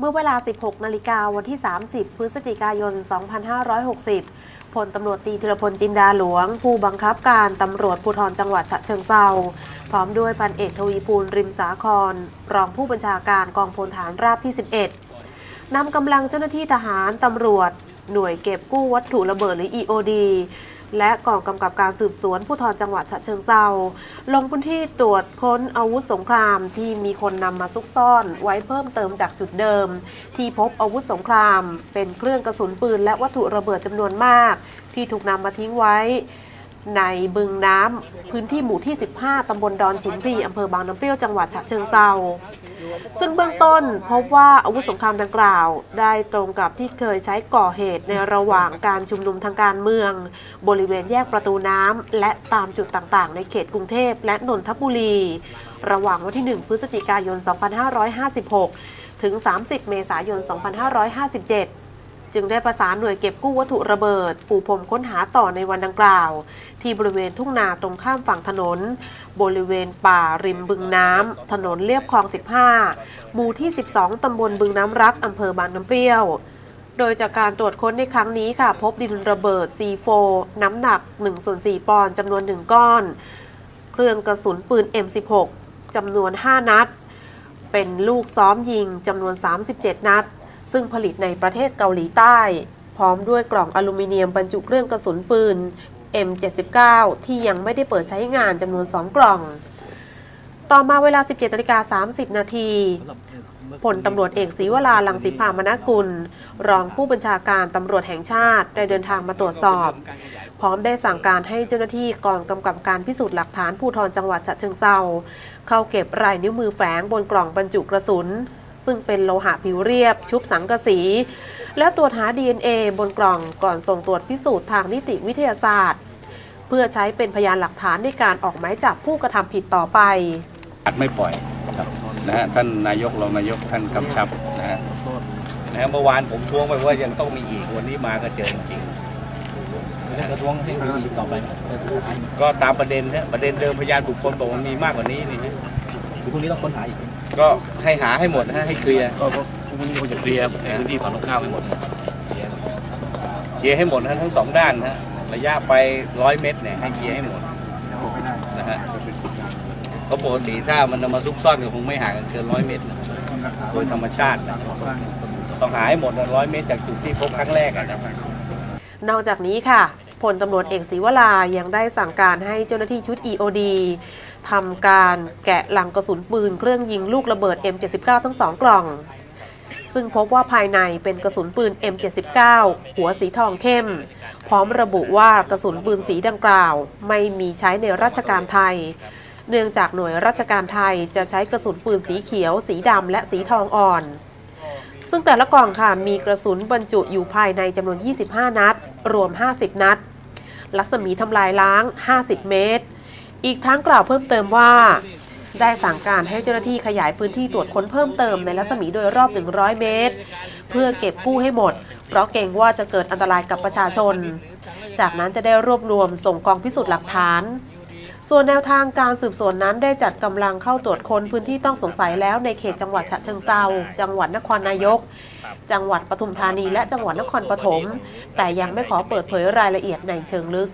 เมื่อเวลา 16 นาฬิกาวันที่ 30 พฤศจิกายน 2560 พลตำรวจตีธีรพลจินดาหลวง ผู้บังคับการตำรวจภูธรจังหวัดฉะเชิงเซาพร้อมด้วยพันเอกทวีภูลริมสาคร รองผู้บัญชาการกองพลฐานราบที่ 11 นำกำลังเจ้าหน้าที่ทหารตำรวจ หน่วยเก็บกู้วัตถุระเบิดหรือ EOD และกองกำกับการสืบสวนผู้ทรจังหวัดฉะเชิงเซาลงพื้นที่ตรวจค้นอาวุธสงครามที่มีคนนำมาซุกซ่อนไว้เพิ่มเติมจากจุดเดิม ที่พบอาวุธสงคราม เป็นเครื่องกระสุนปืนและวัตถุระเบิดจำนวนมาก ที่ถูกนำมาทิ้งไว้ในบึงน้ำพื้นที่หมู่ที่ 15 ตำบลดอนฉิมพลีอำเภอบางน้ำเปรี้ยว จังหวัดฉะเชิงเซา ซึ่งเบื้องต้นพบว่าอาวุธสงครามดังกล่าว ได้ตรงกับที่เคยใช้ก่อเหตุในระหว่างการชุมนุมทางการเมือง บริเวณแยกประตูน้ำและตามจุดต่างๆ ในเขตกรุงเทพและนนทบุรี ระหว่างวันที่ 1 พฤศจิกายน 2556 ถึง 30 เมษายน 2557 จึงได้ประสานหน่วยเก็บกู้วัตถุระเบิด ปูพรมค้นหาต่อในวันดังกล่าว ที่บริเวณทุ่งนาตรงข้ามฝั่งถนน บริเวณป่าริมบึงน้ำถนนเลียบคลอง 15 หมู่ที่ 12 ตำบลบึงน้ำรักอำเภอบางน้ำเปรี้ยว โดยจากการตรวจค้นในครั้งนี้ค่ะ พบดินระเบิด C4 น้ำหนัก1ส่วน4ปอนด์จำนวน 1 ก้อน เครื่องกระสุนปืน M16 จำนวน 5 นัด เป็นลูกซ้อมยิงจำนวน 37 นัด ซึ่งผลิตในประเทศเกาหลีใต้ พร้อมด้วยกล่องอลูมิเนียมบรรจุเครื่องกระสุนปืน M79 ที่ยังไม่ได้เปิดใช้งานจำนวน 2 กล่อง ต่อมาเวลา 17นาฬิกา30 นาทีพลตำรวจเอกศรีวราลังสีพามนกุล รองผู้บัญชาการตำรวจแห่งชาติได้เดินทางมาตรวจสอบ พร้อมได้สั่งการให้เจ้าหน้าที่กองกำกับการพิสูจน์หลักฐานภูธรจังหวัดฉะเชิงเซาเข้าเก็บรายนิ้วมือแฝงบนกล่องบรรจุกระสุน ซึ่งเป็นโลหะผิวเรียบ ชุบสังกะสี และตรวจหา DNA บนกล่องก่อนส่งตรวจพิสูจน์ทางนิติวิทยาศาสตร์ เพื่อใช้เป็นพยานหลักฐานในการออกหมายจับผู้กระทำผิดต่อไปอัดไม่ปล่อยครับนะฮะท่านนายกรองนายกท่านกำชับนะฮะนะฮะเมื่อวานผมท้วงไปว่ายังต้องมีอีกวันนี้มาก็เจอจริงกระท้วงให้มีอีกต่อไปไหมๆก็ตามประเด็นนะประเด็นเดิมพยานบุคคลบอกว่ามีมากกว่านี้นี่ฮะห รือพรุ่งนี้ต้องค้นหาอีกก็ให้หาให้หมดนะฮะให้เคลียร์ก็ก็พรุ่งนี้คงจะเคลียร์พื้นที่ฝั่งตรงข้ามให้หมดนะเคลียร์ให้หมดนะฮะทั้งสองด้านนะฮะระยะไปร้อยเมตรเนี่ยให้เคลียร์ให้หมดนะฮะเพราะปกติถ้ามันเอามาซุกซ่อนก็คงไม่ห่างกันเกินร้อยเมตรนะโดยธรรมชาตินะต้องหาให้หมดร้อยเมตรจากจุดที่พบครั้งแรกอะนะครับนอกจากนี้ค่ะพลตำรวจเอกศรีวรายังได้สั่งการให้เจ้าหน้าที่ชุด EOD ทำการแกะลังกระสุนปืนเครื่องยิงลูกระเบิด M79 ทั้งสองกล่อง ซึ่งพบว่าภายในเป็นกระสุนปืน M79 หัวสีทองเข้ม พร้อมระบุว่ากระสุนปืนสีดังกล่าว ไม่มีใช้ในราชการไทย เนื่องจากหน่วยราชการไทยจะใช้กระสุนปืนสีเขียว สีดำและสีทองอ่อน ซึ่งแต่ละกล่องค่ะมีกระสุนบรรจุอยู่ภายในจำนวน 25 นัด รวม 50 นัดรัศมีทำลายล้าง 50 เมตร อีกทั้งกล่าวเพิ่มเติมว่า ได้สั่งการให้เจ้าหน้าที่ขยายพื้นที่ตรวจค้นเพิ่มเติมในรัศมีโดยรอบ 100 เมตร เพื่อเก็บกู้ให้หมด เพราะเกรงว่าจะเกิดอันตรายกับประชาชน จากนั้นจะได้รวบรวมส่งกองพิสูจน์หลักฐาน ส่วนแนวทางการสืบสวนนั้นได้จัดกำลังเข้าตรวจค้นพื้นที่ต้องสงสัยแล้วในเขตจังหวัดฉะเชิงเซาจังหวัดนครนายก จังหวัดปทุมธานีและจังหวัดนครปฐมแต่ยังไม่ขอเปิดเผยรายละเอียดในเชิงลึก